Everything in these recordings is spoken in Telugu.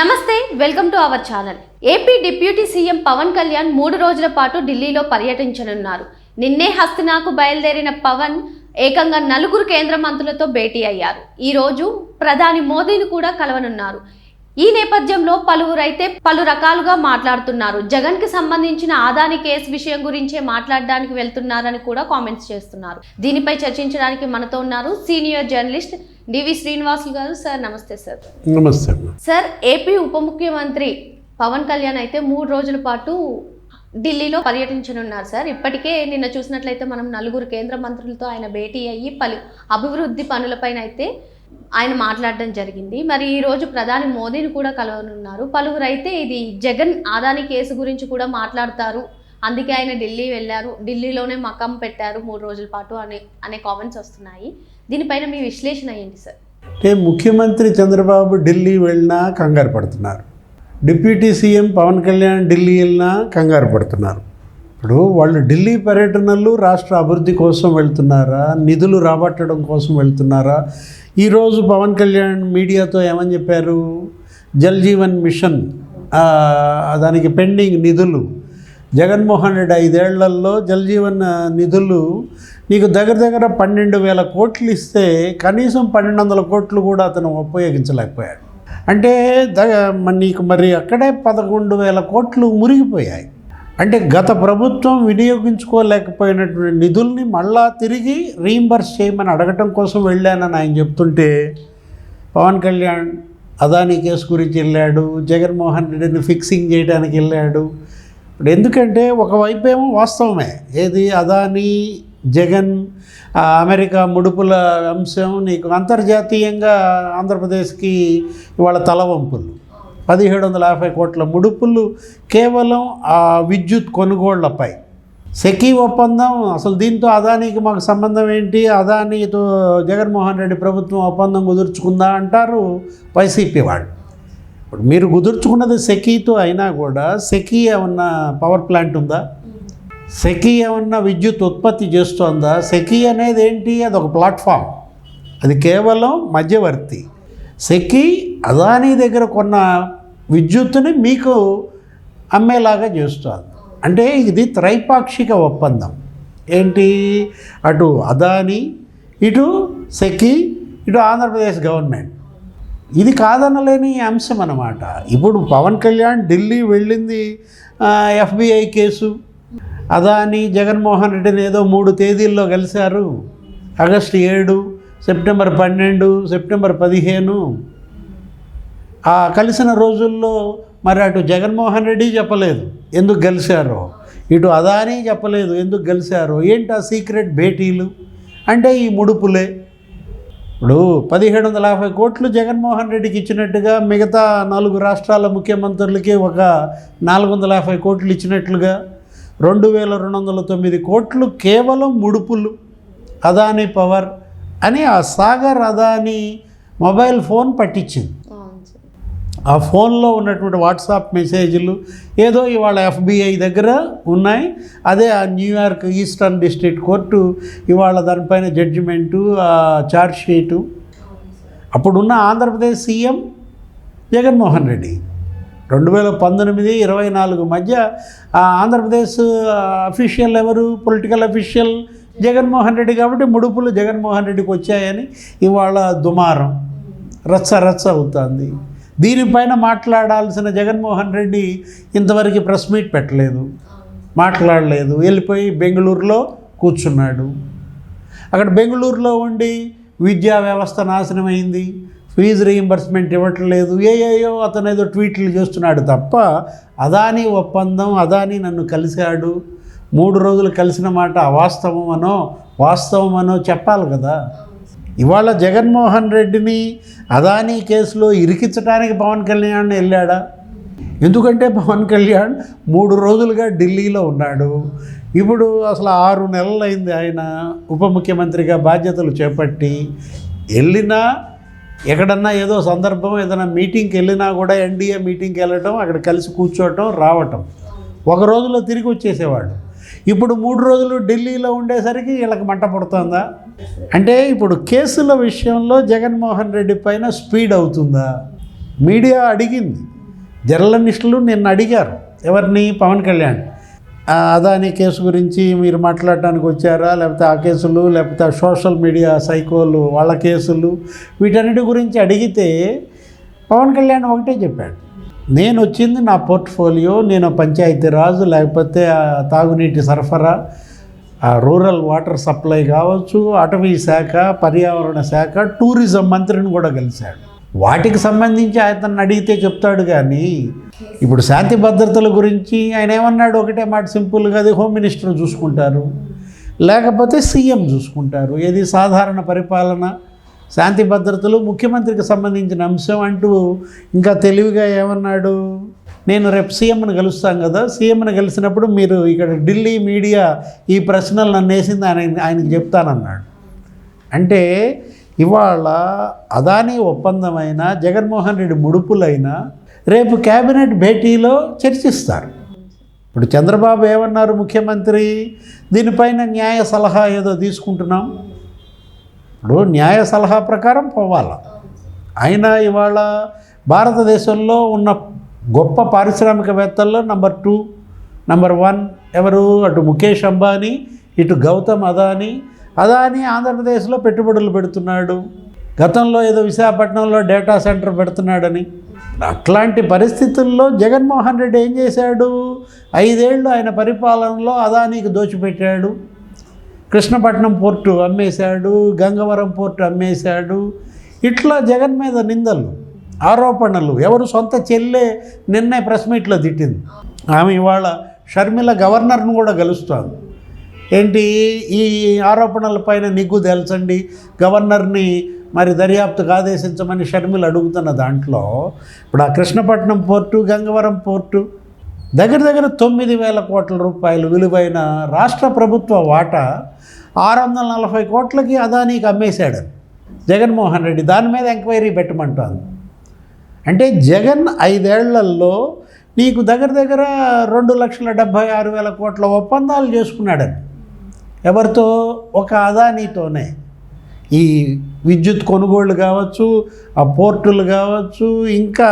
నమస్తే welcome to our channel. AP deputy CM Pawan Kalyan మూడు రోజుల పాటు ఢిల్లీలో పర్యటించనున్నారు. నిన్నే హస్తినాకు బయలుదేరిన పవన్ ఏకంగా నలుగురు కేంద్ర మంత్రులతో భేటీ అయ్యారు. ఈ రోజు ప్రధాని మోదీని కూడా కలవనున్నారు. ఈ నేపథ్యంలో పలువురైతే పలు రకాలుగా మాట్లాడుతున్నారు. జగన్కి సంబంధించిన ఆదాని కేసు విషయం గురించే మాట్లాడడానికి వెళ్తున్నారని కూడా కామెంట్స్ చేస్తున్నారు. దీనిపై చర్చించడానికి మనతో ఉన్నారు సీనియర్ జర్నలిస్ట్ డివి శ్రీనివాసులు గారు సార్ నమస్తే సార్. నమస్తే సార్ ఏపీ ఉప ముఖ్యమంత్రి పవన్ కళ్యాణ్ అయితే మూడు రోజుల పాటు ఢిల్లీలో పర్యటించనున్నారు సార్. ఇప్పటికే నిన్న చూసినట్లయితే మనం నలుగురు కేంద్ర మంత్రులతో ఆయన భేటీ అయ్యి పలు అభివృద్ధి పనులపైన అయితే ఆయన మాట్లాడడం జరిగింది. మరి ఈ రోజు ప్రధాని మోదీని కూడా కలవనున్నారు. పలువురు అయితే ఇది జగన్ ఆదాని కేసు గురించి కూడా మాట్లాడతారు. అందుకే ఆయన ఢిల్లీ వెళ్ళారు. ఢిల్లీలోనే మకం పెట్టారు మూడు రోజుల పాటు అనే అనే కామెంట్స్ వస్తున్నాయి. దీనిపైన మీ విశ్లేషణ ఏంటి సార్? అంటే ముఖ్యమంత్రి చంద్రబాబు ఢిల్లీ వెళ్ళినా కంగారు పడుతున్నారు. డిప్యూటీ సీఎం పవన్ కళ్యాణ్ ఢిల్లీ వెళ్ళినా కంగారు పడుతున్నారు. ఇప్పుడు వాళ్ళు ఢిల్లీ పర్యటనలు రాష్ట్ర అభివృద్ధి కోసం వెళ్తున్నారా? నిధులు రాబట్టడం కోసం వెళ్తున్నారా? ఈరోజు పవన్ కళ్యాణ్ మీడియాతో ఏమని చెప్పారు? జల్ జీవన్ మిషన్ దానికి పెండింగ్ నిధులు జగన్మోహన్ రెడ్డి ఐదేళ్ళలో జలజీవన్ నిధులు నీకు దగ్గర దగ్గర పన్నెండు వేల కోట్లు ఇస్తే కనీసం పన్నెండు వందల కోట్లు కూడా అతను ఉపయోగించలేకపోయాడు. అంటే ద నీకు మరి అక్కడే పదకొండు వేల కోట్లు మురిగిపోయాయి. అంటే గత ప్రభుత్వం వినియోగించుకోలేకపోయినటువంటి నిధుల్ని మళ్ళా తిరిగి రీంబర్స్ చేయమని అడగటం కోసం వెళ్ళానని ఆయన చెప్తుంటే పవన్ కళ్యాణ్ అదానీ కేసు గురించి వెళ్ళాడు జగన్మోహన్ రెడ్డిని ఫిక్సింగ్ చేయడానికి వెళ్ళాడు ఇప్పుడు ఎందుకంటే ఒకవైపు ఏమో వాస్తవమే. ఏది అదానీ జగన్ అమెరికా ముడుపుల అంశం నీకు అంతర్జాతీయంగా ఆంధ్రప్రదేశ్కి ఇవాళ తలవంపులు పదిహేడు వందల యాభై కోట్ల ముడుపులు కేవలం ఆ విద్యుత్ కొనుగోళ్ళపై. సెకీ ఒప్పందం అసలు దీంతో అదానీకి మాకు సంబంధం ఏంటి? అదానీతో జగన్మోహన్ రెడ్డి ప్రభుత్వం ఒప్పందం కుదుర్చుకుందా అంటారు వైసీపీ వాళ్ళు. ఇప్పుడు మీరు కుదుర్చుకున్నది సెకీతో అయినా కూడా సెకీ ఏమన్నా పవర్ ప్లాంట్ ఉందా? సెకీ ఏమన్నా విద్యుత్ ఉత్పత్తి చేస్తోందా? సెకీ అనేది ఏంటి? అది ఒక ప్లాట్ఫామ్. అది కేవలం మధ్యవర్తి. సెకీ అదానీ దగ్గర కొన్న విద్యుత్తుని మీకు అమ్మేలాగా చేస్తుంది. అంటే ఇది త్రైపాక్షిక ఒప్పందం. ఏంటి? అటు అదానీ ఇటు సెకీ ఇటు ఆంధ్రప్రదేశ్ గవర్నమెంట్. ఇది కాదనలేని అంశం అన్నమాట. ఇప్పుడు పవన్ కళ్యాణ్ ఢిల్లీ వెళ్ళింది ఎఫ్బిఐ కేసు. అదాని జగన్మోహన్ రెడ్డిని ఏదో మూడు తేదీల్లో కలిశారు. ఆగస్టు ఏడు సెప్టెంబర్ పన్నెండు సెప్టెంబర్ పదిహేను. ఆ కలిసిన రోజుల్లో మరి అటు జగన్మోహన్ రెడ్డి చెప్పలేదు ఎందుకు కలిశారో ఇటు అదాని చెప్పలేదు ఎందుకు కలిశారో ఏంటి ఆ సీక్రెట్ భేటీలు? అంటే ఈ ముడుపులే. ఇప్పుడు పదిహేడు వందల యాభై కోట్లు జగన్మోహన్ రెడ్డికి ఇచ్చినట్టుగా మిగతా నాలుగు రాష్ట్రాల ముఖ్యమంత్రులకి ఒక నాలుగు వందల యాభై కోట్లు ఇచ్చినట్లుగా రెండు వేల రెండు వందల తొమ్మిది కోట్లు కేవలం ముడుపులు అదానీ పవర్ అని ఆ సాగర్ అదానీ మొబైల్ ఫోన్ పట్టించింది. ఆ ఫోన్లో ఉన్నటువంటి వాట్సాప్ మెసేజ్లు ఏదో ఇవాళ ఎఫ్బిఐ దగ్గర ఉన్నాయి. అదే ఆ న్యూయార్క్ ఈస్టర్న్ డిస్ట్రిక్ట్ కోర్టు ఇవాళ దానిపైన జడ్జిమెంటు ఛార్జ్ షీటు. అప్పుడున్న ఆంధ్రప్రదేశ్ సీఎం జగన్మోహన్ రెడ్డి. రెండు వేల పంతొమ్మిది ఇరవై నాలుగు మధ్య ఆంధ్రప్రదేశ్ అఫీషియల్ ఎవరు? పొలిటికల్ అఫీషియల్ జగన్మోహన్ రెడ్డి కాబట్టి ముడుపులు జగన్మోహన్ రెడ్డికి వచ్చాయని ఇవాళ దుమారం. రచ్చ రచ్చ అవుతుంది. దీనిపైన మాట్లాడాల్సిన జగన్మోహన్ రెడ్డి ఇంతవరకు ప్రెస్ మీట్ పెట్టలేదు. మాట్లాడలేదు. వెళ్ళిపోయి బెంగళూరులో కూర్చున్నాడు. అక్కడ బెంగళూరులో ఉండి విద్యా వ్యవస్థ నాశనమైంది. ఫీజు రీయింబర్స్మెంట్ ఇవ్వట్లేదు. ఏయో అతను ఏదో ట్వీట్లు చేస్తున్నాడు తప్ప అదానీ ఒప్పందం అదానీ నన్ను కలిశాడు. మూడు రోజులు కలిసిన మాట అవాస్తవమనో వాస్తవమనో చెప్పాలి కదా. ఇవాళ జగన్మోహన్ రెడ్డిని అదానీ కేసులో ఇరికించడానికి పవన్ కళ్యాణ్ వెళ్ళాడా? ఎందుకంటే పవన్ కళ్యాణ్ మూడు రోజులుగా ఢిల్లీలో ఉన్నాడు. ఇప్పుడు అసలు ఆరు నెలలైంది ఆయన ఉప ముఖ్యమంత్రిగా బాధ్యతలు చేపట్టి. వెళ్ళినా ఎక్కడన్నా ఏదో సందర్భం ఏదైనా మీటింగ్కి వెళ్ళినా కూడా ఎన్డీఏ మీటింగ్కి వెళ్ళటం అక్కడ కలిసి కూర్చోవటం రావటం. ఒక రోజులో తిరిగి వచ్చేసేవాడు ఇప్పుడు మూడు రోజులు ఢిల్లీలో ఉండేసరికి వీళ్ళకి మంట పడుతుందా? అంటే ఇప్పుడు కేసుల విషయంలో జగన్మోహన్ రెడ్డి పైన స్పీడ్ అవుతుందా? మీడియా అడిగింది. జర్నలిస్టులు నిన్న అడిగారు. ఎవరిని? పవన్ కళ్యాణ్. అదాని కేసు గురించి మీరు మాట్లాడటానికి వచ్చారా? లేకపోతే ఆ కేసులు లేకపోతే ఆ సోషల్ మీడియా సైకోలు వాళ్ళ కేసులు వీటన్నిటి గురించి అడిగితే పవన్ కళ్యాణ్ ఒకటే చెప్పాడు. నేను వచ్చింది నా పోర్ట్ఫోలియో నేను పంచాయతీ రాజు లేకపోతే తాగునీటి సరఫరా రూరల్ వాటర్ సప్లై కావచ్చు అటవీ శాఖ పర్యావరణ శాఖ టూరిజం మంత్రిని కూడా కలిశాడు. వాటికి సంబంధించి అతన్ని అడిగితే చెప్తాడు కానీ ఇప్పుడు శాంతి భద్రతల గురించి ఆయన ఏమన్నాడు? ఒకటే మాట సింపుల్గా అది హోమ్ మినిస్టర్ చూసుకుంటారు లేకపోతే సీఎం చూసుకుంటారు. ఏది సాధారణ పరిపాలన శాంతి భద్రతలు ముఖ్యమంత్రికి సంబంధించిన అంశం అంటూ ఇంకా తెలివిగా ఏమన్నాడు? నేను రేపు సీఎంను కలుస్తాను కదా సీఎంను కలిసినప్పుడు మీరు ఇక్కడ ఢిల్లీ మీడియా ఈ ప్రశ్నలు నన్ను వేసింది ఆయన ఆయనకు చెప్తానన్నాడు. అంటే ఇవాళ అదానీ ఒప్పందమైన జగన్మోహన్ రెడ్డి ముడుపులైనా రేపు కేబినెట్ భేటీలో చర్చిస్తారు. ఇప్పుడు చంద్రబాబు ఏమన్నారు ముఖ్యమంత్రి? దీనిపైన న్యాయ సలహా ఏదో తీసుకుంటున్నాం. ఇప్పుడు న్యాయ సలహా ప్రకారం పోవాలా? అయినా ఇవాళ భారతదేశంలో ఉన్న గొప్ప పారిశ్రామికవేత్తల్లో నంబర్ టూ నంబర్ వన్ ఎవరు? అటు ముఖేష్ అంబానీ ఇటు గౌతమ్ అదానీ. అదానీ ఆంధ్రప్రదేశ్లో పెట్టుబడులు పెడుతున్నాడు. గతంలో ఏదో విశాఖపట్నంలో డేటా సెంటర్ పెడుతున్నాడని. అట్లాంటి పరిస్థితుల్లో జగన్మోహన్ రెడ్డి ఏం చేశాడు? ఐదేళ్ళు ఆయన పరిపాలనలో అదానీకి దోచిపెట్టాడు. కృష్ణపట్నం పోర్టు అమ్మేశాడు గంగవరం పోర్టు అమ్మేశాడు. ఇట్లా జగన్ మీద నిందలు. ఆరోపణలు. ఎవరు సొంత చెల్లే నిన్నే ప్రెస్ మీట్లో తిట్టింది. ఆమె ఇవాళ షర్మిల గవర్నర్ను కూడా గెలుస్తాను. ఏంటి? ఈ ఆరోపణలపైన నిగ్గు తెల్చండి గవర్నర్ని మరి దర్యాప్తుకు ఆదేశించమని షర్మిల అడుగుతున్న దాంట్లో ఇప్పుడు ఆ కృష్ణపట్నం పోర్టు గంగవరం పోర్టు దగ్గర దగ్గర తొమ్మిది వేల కోట్ల రూపాయలు విలువైన రాష్ట్ర ప్రభుత్వ వాటా ఆరు వందల నలభై కోట్లకి అదానీకి అమ్మేశాడు. జగన్మోహన్ రెడ్డి దాని మీద ఎంక్వైరీ పెట్టమంటాను. అంటే జగన్ ఐదేళ్ళలో నీకు దగ్గర దగ్గర రెండు లక్షల డెబ్భై ఆరు వేల కోట్ల ఒప్పందాలు చేసుకున్నాడని. ఎవరితో? ఒక అదానీతోనే. ఈ విద్యుత్ కొనుగోళ్ళు కావచ్చు ఆ పోర్టులు కావచ్చు ఇంకా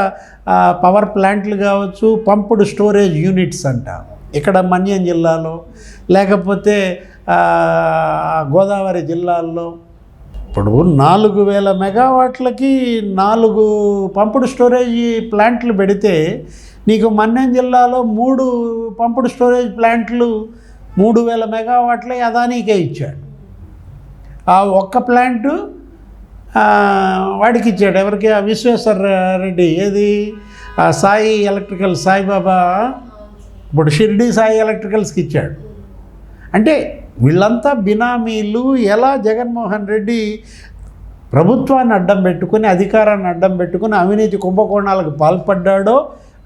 పవర్ ప్లాంట్లు కావచ్చు పంపుడు స్టోరేజ్ యూనిట్స్ అంట ఇక్కడ మన్యం జిల్లాలో లేకపోతే గోదావరి జిల్లాల్లో ఇప్పుడు నాలుగు వేల మెగావాట్లకి నాలుగు పంపుడు స్టోరేజ్ ప్లాంట్లు పెడితే నీకు మన్యం జిల్లాలో మూడు పంపుడు స్టోరేజ్ ప్లాంట్లు మూడు వేల మెగావాట్లే అదానీకే ఇచ్చాడు. ఆ ఒక్క ప్లాంటు వాడికి ఇచ్చాడు. ఎవరికి? ఆ విశ్వేశ్వర రెడ్డి. ఏది? ఆ సాయి ఎలక్ట్రికల్ సాయిబాబా. ఇప్పుడు షిర్డీ సాయి ఎలక్ట్రికల్స్కి ఇచ్చాడు. అంటే వీళ్ళంతా బినామీలు ఎలా జగన్మోహన్ రెడ్డి ప్రభుత్వాన్ని అడ్డం పెట్టుకుని అధికారాన్ని అడ్డం పెట్టుకుని అవినీతి కుంభకోణాలకు పాల్పడ్డాడో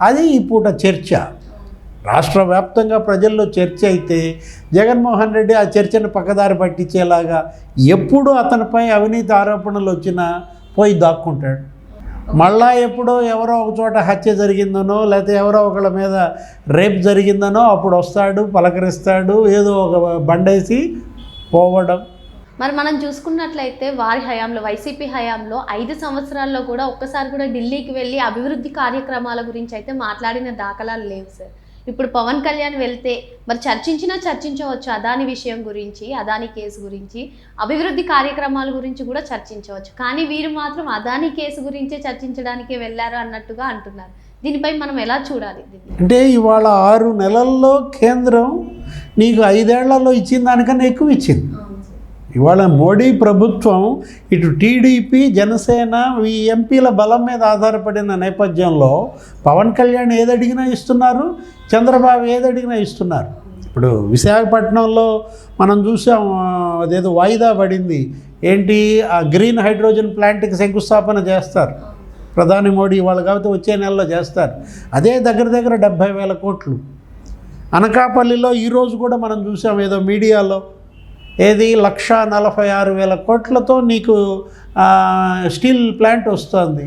అది ఈ పూట చర్చ. రాష్ట్ర వ్యాప్తంగా ప్రజల్లో చర్చ అయితే జగన్మోహన్ రెడ్డి ఆ చర్చను పక్కదారి పట్టించేలాగా ఎప్పుడు అతనిపై అవినీతి ఆరోపణలు వచ్చినా పోయి దాక్కుంటాడు. మళ్ళా ఎప్పుడో ఎవరో ఒక చోట హత్య జరిగిందనో లేకపోతే ఎవరో ఒకళ్ళ మీద రేప్ జరిగిందనో అప్పుడు వస్తాడు పలకరిస్తాడు ఏదో ఒక బండేసి పోవడం. మరి మనం చూసుకున్నట్లయితే వారి హయాంలో వైసీపీ హయాంలో ఐదు సంవత్సరాల్లో కూడా ఒక్కసారి కూడా ఢిల్లీకి వెళ్ళి అభివృద్ధి కార్యక్రమాల గురించి అయితే మాట్లాడిన దాఖలాలు లేవు సార్. ఇప్పుడు పవన్ కళ్యాణ్ వెళ్తే మరి చర్చించినా చర్చించవచ్చు అదాని విషయం గురించి అదాని కేసు గురించి అభివృద్ధి కార్యక్రమాల గురించి కూడా చర్చించవచ్చు. కానీ వీరు మాత్రం అదాని కేసు గురించే చర్చించడానికే వెళ్ళారు అన్నట్టుగా అంటున్నారు. దీనిపై మనం ఎలా చూడాలి అంటే ఇవాళ ఆరు నెలల్లో కేంద్రం నీకు ఐదేళ్ళలో ఇచ్చిన దానికన్నా ఎక్కువ ఇచ్చింది. ఇవాళ మోడీ ప్రభుత్వం ఇటు టీడీపీ జనసేన ఈ ఎంపీల బలం మీద ఆధారపడిన నేపథ్యంలో పవన్ కళ్యాణ్ ఏది అడిగినా ఇస్తున్నారు చంద్రబాబు ఏది అడిగినా ఇస్తున్నారు. ఇప్పుడు విశాఖపట్నంలో మనం చూసాం అదేదో వాయిదా పడింది. ఏంటి? ఆ గ్రీన్ హైడ్రోజన్ ప్లాంట్కి శంకుస్థాపన చేస్తారు. ప్రధాని మోడీ వాళ్ళు కాబట్టి వచ్చే నెలలో చేస్తారు. అదే దగ్గర దగ్గర డెబ్భై వేల కోట్లు. అనకాపల్లిలో ఈరోజు కూడా మనం చూసాం ఏదో మీడియాలో. ఏది? లక్ష నలభై ఆరు వేల కోట్లతో నీకు స్టీల్ ప్లాంట్ వస్తుంది.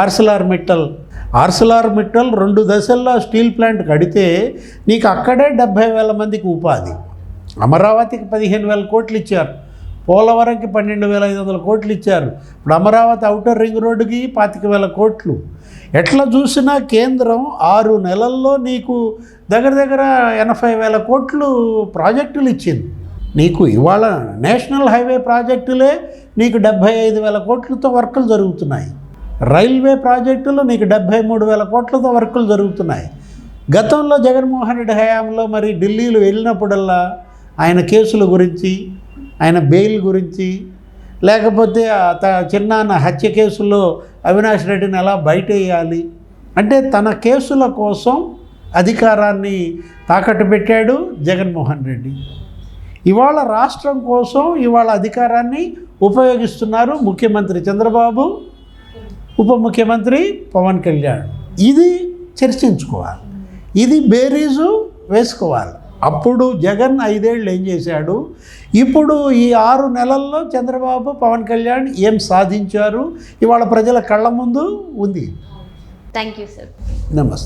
ఆర్సిలార్ మిట్టల్ ఆర్సిలార్ మిట్టల్ రెండు దశల్లో స్టీల్ ప్లాంట్ కడితే నీకు అక్కడే డెబ్భై వేల మందికి ఉపాధి. అమరావతికి పదిహేను వేల కోట్లు ఇచ్చారు. పోలవరంకి పన్నెండు వేల ఐదు వందల కోట్లు ఇచ్చారు. ఇప్పుడు అమరావతి అవుటర్ రింగ్ రోడ్డుకి పాతిక వేల కోట్లు. ఎట్లా చూసినా కేంద్రం ఆరు నెలల్లో నీకు దగ్గర దగ్గర ఎనభై వేల కోట్లు ప్రాజెక్టులు ఇచ్చింది. నీకు ఇవాళ నేషనల్ హైవే ప్రాజెక్టులే నీకు డెబ్భై ఐదు వేల కోట్లతో వర్కులు జరుగుతున్నాయి. రైల్వే ప్రాజెక్టులు నీకు డెబ్భై మూడు వేల కోట్లతో వర్కులు జరుగుతున్నాయి. గతంలో జగన్మోహన్ రెడ్డి హయాంలో మరి ఢిల్లీలో వెళ్ళినప్పుడల్లా ఆయన కేసుల గురించి ఆయన బెయిల్ గురించి లేకపోతే త- చిన్నాన్న హత్య కేసుల్లో అవినాష్ రెడ్డిని ఎలా బయట వేయాలి అంటే తన కేసుల కోసం అధికారాన్ని తాకట్టు పెట్టాడు జగన్మోహన్ రెడ్డి. ఇవాళ రాష్ట్రం కోసం ఇవాళ అధికారాన్ని ఉపయోగిస్తున్నారు ముఖ్యమంత్రి చంద్రబాబు ఉప ముఖ్యమంత్రి పవన్ కళ్యాణ్. ఇది చర్చించుకోవాలి. ఇది బేరీజు వేసుకోవాలి. అప్పుడు జగన్ ఐదేళ్ళు ఏం చేశాడు? ఇప్పుడు ఈ ఆరు నెలల్లో చంద్రబాబు పవన్ కళ్యాణ్ ఏం సాధించారు? ఇవాళ ప్రజల కళ్ళ ముందు ఉంది. థ్యాంక్ యూ సార్ నమస్తే.